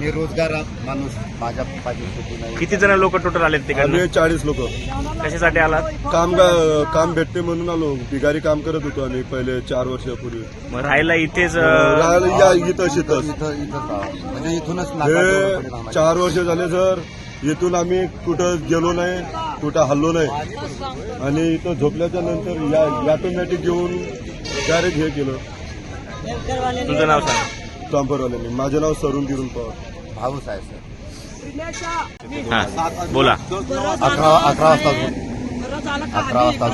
मी रोजगारात माणूस शेती नाही. किती जण लोक टोटल आलेत तिकडनं? आम्ही चाळीस लोक. कशासाठी आलात? काम काम भेटते म्हणून आलो. बिगारी काम करत होतो आम्ही पहिले चार वर्षापूर्वी. मग राहायला इथेच अं, राहायला या इथं शेतच इथं राहावं. म्हणजे इथूनच नाका जवळ पडेल हे आम्हाला. चार वर्ष झाले सर. इथून आम्ही कुठं गेलो नाही कुठं हल्लो नाही. आणि इथं झोपल्याच्या नंतर या ऑटोमॅटिक घेऊन डायरेक्ट हे केलं. तुझं नाव सांग. चांपरवाल्यांनी माझं नाव सरून गिरून पवार. भाऊच आहे सर. हा बोला. अकरा अकरा वाजता अकरा वाजता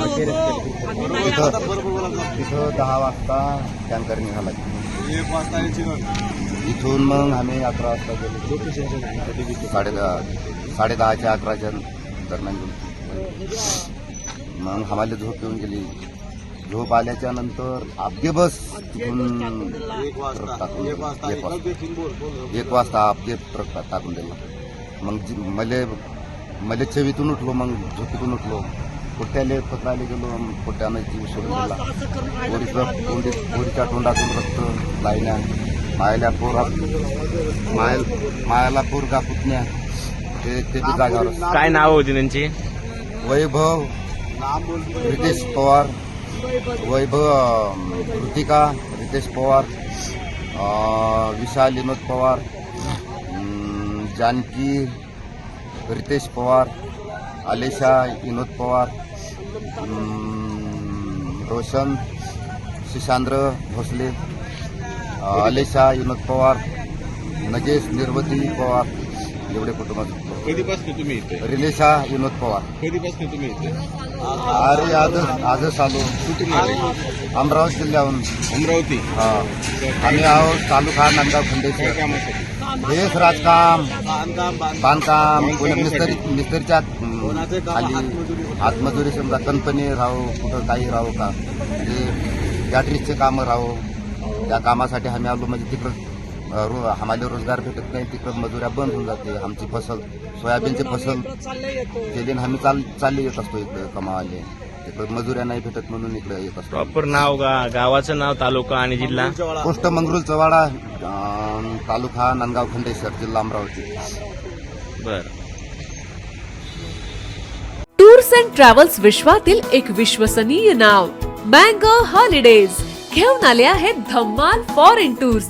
तिथं दहा वाजता टँकर निघाला. इथून मग आम्ही अकरा वाजता गेलो. साडे दहा साडे दहाच्या अकराच्या दरम्यान गेलो. मग आम्हाला झोप येऊन गेली. झोप आल्याच्यानंतर आपगे बस तिथून ट्रक टाकून एक वाजता एक वाजता आपगे ट्रक टाकून दिला. मग मले मले चवीतून उठलो मग झोपेतून उठलो. पोट्याले पत्राले गेलो पोट्यानं जीव सोडून दिला. पोरीचं तोंडी पोरीच्या तोंडातून रक्त लायण्या मायला पोरा माय मायाला पोरगा पुतण्या. ते ते बी जागावर काय नाव होती त्यांची? वैभव रितेश पवार. वैभव कृतिका रितेश पवार विशाल विनोद पवार जानकी रितेश पवार आलेशा विनोद पवार रोशन शिशांद्र भोसले आलेशा विनोद पवार नगेश निर्वती पवार एवढे कुटुंबात कधीपासून तुम्ही इथे? रिलेशा विनोद पवार. कधीपासून तुम्ही अरे आजच आजच आलो कुठून आले अमरावती जिल्ह्याहून. अमरावती. हा. आम्ही आहोत तालुका नांदगाव खंडेश्वर कामासाठी हेच राजकाम. बांधकाम. कोणी मिस्त्री मिस्त्रीच्या खाली हातमजुरी समजा कंपनी राहू कुठं काही राहू का? म्हणजे गॅटरीजचे कामं राहू. त्या कामासाठी आम्ही आलो. म्हणजे तिकडं रो आम्हाला रोजगार भेटत नाही तिकडं मजुऱ्या बंद होऊन जाते आमची फसल सोयाबीनची फसल केली आणि आम्ही चाल चालले येत असतो इकडं कमावाले तिकडं मजुऱ्या नाही भेटत म्हणून इकडे येत असतो. प्रॉपर नाव गा गावाचं नाव तालुका आणि जिल्हा? पोस्ट मंगरुळ चवाडा तालुका नांदगाव खंडेश्वर जिल्हा अमरावती. बर. टूर्स अँड ट्रॅव्हल्स विश्वातील एक विश्वसनीय नाव मँगो हॉलिडेज. घेऊन आले आहेत धम्माल फॉरेन टूर्स.